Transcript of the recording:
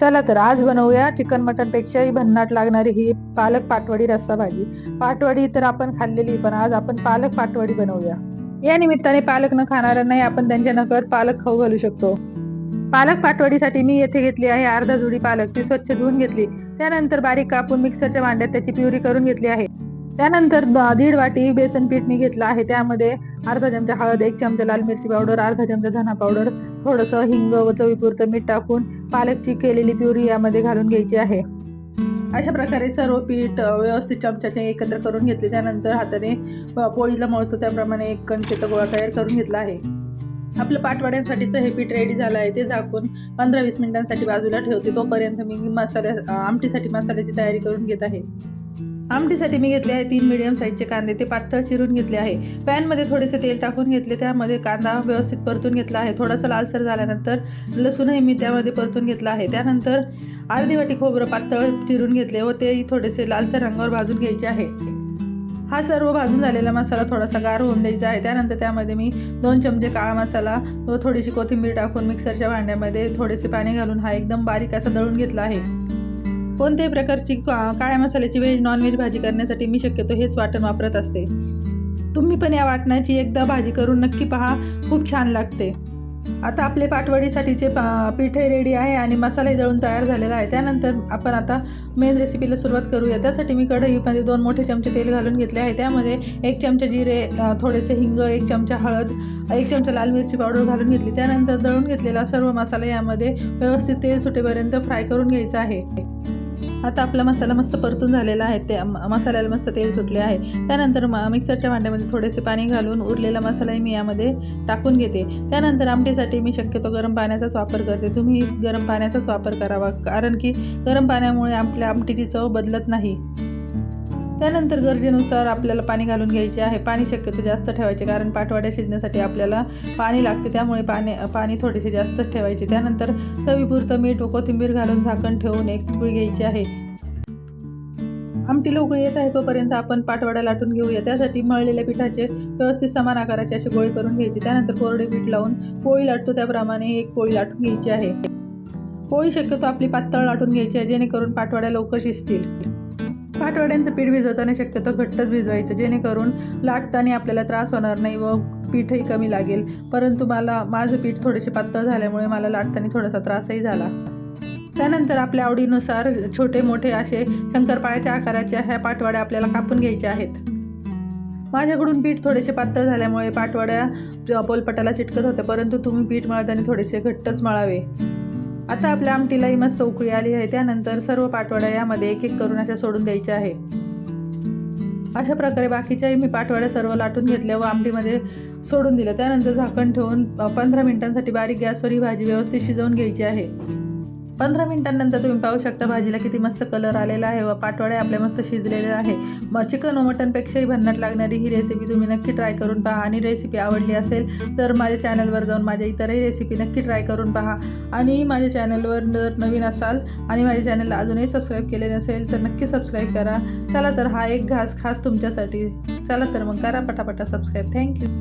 चला तर आज बनवूया चिकन मटन पेक्षाही भन्नाट लागणारी ही पालक पाटवडी रस्सा भाजी. पाटवडी तर आपण खाल्लेली पण आज आपण पालक पाटवडी बनवूया. या निमित्ताने पालक न खाणाऱ्यांनाही आपण त्यांच्या नकळत पालक खाऊ घालू शकतो. पालक पाटवडीसाठी मी येथे घेतली आहे अर्धा जुडी पालक. ती स्वच्छ धुवून घेतली. त्यानंतर बारीक कापून मिक्सरच्या भांड्यात त्याची प्युरी करून घेतली आहे. त्यानंतर दीड वाटी बेसन पीठ मी घेतलं आहे. त्यामध्ये अर्धा चमचा हळद एक चमचा लाल मिरची पावडर अर्धा चमचा धना पावडर थोडस हिंग व चवीपुरतं मीठ टाकून पालकची केलेली प्युरी यामध्ये घालून घ्यायची आहे. अशा प्रकारे सर्व पीठ व्यवस्थित चमच्याने एकत्र करून घेतले. त्यानंतर हाताने पोळीला मळतो. त्याप्रमाणे एक कणकेचा गोळा तयार करून घेतला आहे. आपलं पाठवाड्यांसाठीचं हे पीठ रेडी झालं आहे. ते झाकून पंधरा वीस मिनिटांसाठी बाजूला ठेवते. तोपर्यंत मी मसाल्या आमटीसाठी मसाल्याची तयारी करून घेत आहे. आमटीसाठी मी घेतले आहे तीन मिडियम साईजचे कांदे. ते पातळ चिरून घेतले आहे. पॅनमध्ये थोडेसे तेल टाकून घेतले. त्यामध्ये कांदा व्यवस्थित परतून घेतला आहे. थोडासा लालसर झाल्यानंतर लसूणही मी त्यामध्ये परतून घेतला आहे. त्यानंतर अर्धी वाटी खोबरं पातळ चिरून घेतले व तेही थोडेसे लालसर रंगावर भाजून घ्यायचे आहे. हा सर्व भाजून झालेला मसाला थोडासा गार होऊन द्यायचा आहे. त्यानंतर त्यामध्ये मी दोन चमचे काळा मसाला व थोडीशी कोथिंबीर टाकून मिक्सरच्या भांड्यामध्ये थोडेसे पाणी घालून हा एकदम बारीक असा दळून घेतला आहे. कोणत्याही प्रकारची का- काळ्या मसाल्याची व्हेज नॉनव्हेज भाजी करण्यासाठी मी शक्यतो हेच वाटण वापरत असते. तुम्ही पण या वाटणाची एकदा भाजी करून नक्की पहा. खूप छान लागते. आता आपले पाटवडीसाठीचे पा- पीठही रेडी आहे आणि मसालाही जळून तयार झालेला आहे. त्यानंतर आपण आता मेन रेसिपीला सुरुवात करूया. त्यासाठी मी कढईमध्ये दोन मोठे चमचे तेल घालून घेतले आहे. त्यामध्ये एक चमचा जिरे थोडेसे हिंग एक चमचा हळद एक चमचा लाल मिरची पावडर घालून घेतली. त्यानंतर दळून घेतलेला सर्व मसाला यामध्ये व्यवस्थित तेल सुटेपर्यंत फ्राय करून घ्यायचा आहे. आता आपला मसाला मस्त परतून झालेला आहे. ते म- मसाल्याला मस्त तेल सुटले आहे. त्यानंतर म मिक्सरच्या भांड्यामध्ये थोडेसे पाणी घालून उरलेला मसालाही मी यामध्ये टाकून घेते. त्यानंतर आमटीसाठी मी शक्यतो गरम पाण्याचाच वापर करते. तुम्ही गरम पाण्याचाच वापर करावा. कारण की गरम पाण्यामुळे आपल्या आमटीची चव बदलत नाही. त्यानंतर गरजेनुसार आपल्याला पाणी घालून घ्यायचे आहे. पाणी शक्यतो जास्त ठेवायचे कारण पाठवाड्या शिजण्यासाठी आपल्याला पाणी लागते त्यामुळे पाणी पाणी थोडेसे जास्तच ठेवायचे. त्यानंतर चवीपुरतं मीठ व कोथिंबीर घालून झाकण ठेवून एक उकळी घ्यायची आहे. आमटीला उकळी येत आहे तोपर्यंत आपण पाठवाडा लाटून घेऊया. त्यासाठी मळलेल्या पिठाचे व्यवस्थित समान आकाराचे असे गोळे करून घ्यायचे. त्यानंतर कोरडे पीठ लावून पोळी लाटतो त्याप्रमाणे एक पोळी लाटून घ्यायची आहे. पोळी शक्यतो आपली पातळ लाटून घ्यायची आहे जेणेकरून पाठवाड्या लवकर शिजतील. पाटवड्यांचं पीठ भिजवताना शक्यतो घट्टच भिजवायचं जेणेकरून लाटताना आपल्याला त्रास होणार नाही व पीठही कमी लागेल. परंतु मला माझं पीठ थोडेसे पातळ झाल्यामुळे मला लाटताना थोडासा त्रासही झाला. त्यानंतर आपल्या आवडीनुसार छोटे मोठे असे शंकरपाळ्याच्या आकाराच्या ह्या पाटवाड्या आपल्याला कापून घ्यायच्या आहेत. माझ्याकडून पीठ थोडेसे पातळ झाल्यामुळे पाटवाड्या पोलपटाला चिटकत होत्या परंतु तुम्ही पीठ मळताना थोडेसे घट्टच मळावे. आता आपल्या आमटीलाही मस्त उकळी आली आहे. त्यानंतर सर्व पाटवड्या यामध्ये एक एक करून अशा सोडून द्यायच्या आहे. अशा प्रकारे बाकीच्याही मी पाटवड्या सर्व लाटून घेतल्या व आमटीमध्ये सोडून दिलं त्यानंतर झाकण ठेवून पंधरा मिनिटांसाठी बारीक गॅसवर ही भाजी व्यवस्थित शिजवून घ्यायची आहे. पंधरा मिनिटांनंतर तुम्ही पाहू शकता भाजीला किती मस्त कलर आलेला आहे. व पाटवडे आपल्या मस्त शिजलेले आहे. मग चिकन व मटनपेक्षाही भन्नाट लागणारी ही रेसिपी तुम्ही नक्की ट्राय करून पहा. आणि रेसिपी आवडली असेल तर माझ्या चॅनलवर जाऊन माझ्या इतरही रेसिपी नक्की ट्राय करून पहा. आणि माझ्या चॅनलवर जर नवीन असाल आणि माझ्या चॅनलला अजूनही सबस्क्राईब केले नसेल तर नक्की सबस्क्राईब करा. चला तर हा एक घास खास तुमच्यासाठी. चला तर मग करा पटापटा सबस्क्राईब थँक्यू